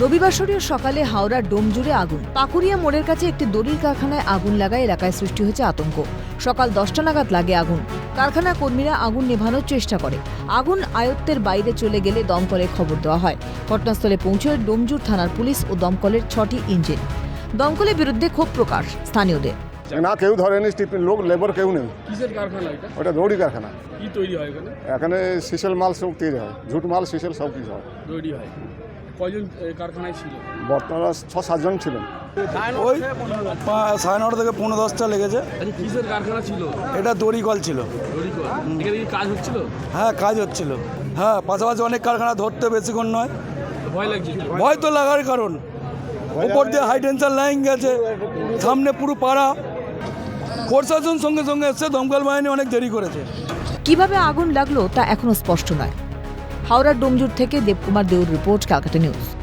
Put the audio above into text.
রবিবাসরীয় সকালে হাওড়ার ডোমজুড়ে আগুন। পাকুড়িয়া মোড়ের কাছে একটি দড়ির কারখানায় আগুন লাগায় এলাকায় সৃষ্টি হয়েছে আতঙ্ক। সকাল দশটা নাগাদ লাগে আগুন। কারখানা কর্মীরা আগুন নেভানোর চেষ্টা করে। আগুন আয়ত্তের বাইরে চলে গেলে দমকলে খবর দেওয়া হয়। ঘটনাস্থলে পৌঁছয় ডোমজুর থানার পুলিশ ও দমকলের ছটি ইঞ্জিন। দমকলের বিরুদ্ধে ক্ষোভ প্রকাশ স্থানীয়দের। না কেউ ধরেনি স্টিফিন লোক লেবার কেউ নেই। কিসের কারখানা এটা? ওটা দৌড়ি কারখানা। কি তৈরি হয় এখানে? এখানে শিশেল মাল সব তৈরি হয় ঝুট মাল শিশেল সব কিছু হয়। তৈরি হয়। কয়জন কারখানায় ছিল? বর্তমানে ছ সাতজন ছিলেন। ওই সাড়ে নটা থেকে পনেরো দশটা লেগেছে। আচ্ছা কিসের কারখানা ছিল? এটা দড়িকল ছিল। দড়িকল। কাজ হচ্ছিল? হ্যাঁ কাজ হচ্ছিল। হ্যাঁ পাশাপাশি অনেক কারখানা ধরতে বেশিক্ষণ নয়। ভয় লাগছিল। ভয় তো লাগার কারণ। ওপর দিয়ে হাই টেনশন লাইন গেছে। সামনে পুরো পাড়া। প্রশাসন সঙ্গে সঙ্গে এসছে, দমকল বাহিনী অনেক দেরি করেছে। কীভাবে আগুন লাগল তা এখনও স্পষ্ট নয়। হাওড়ার ডোমজুর থেকে Debkumar Deur report, Calcutta news.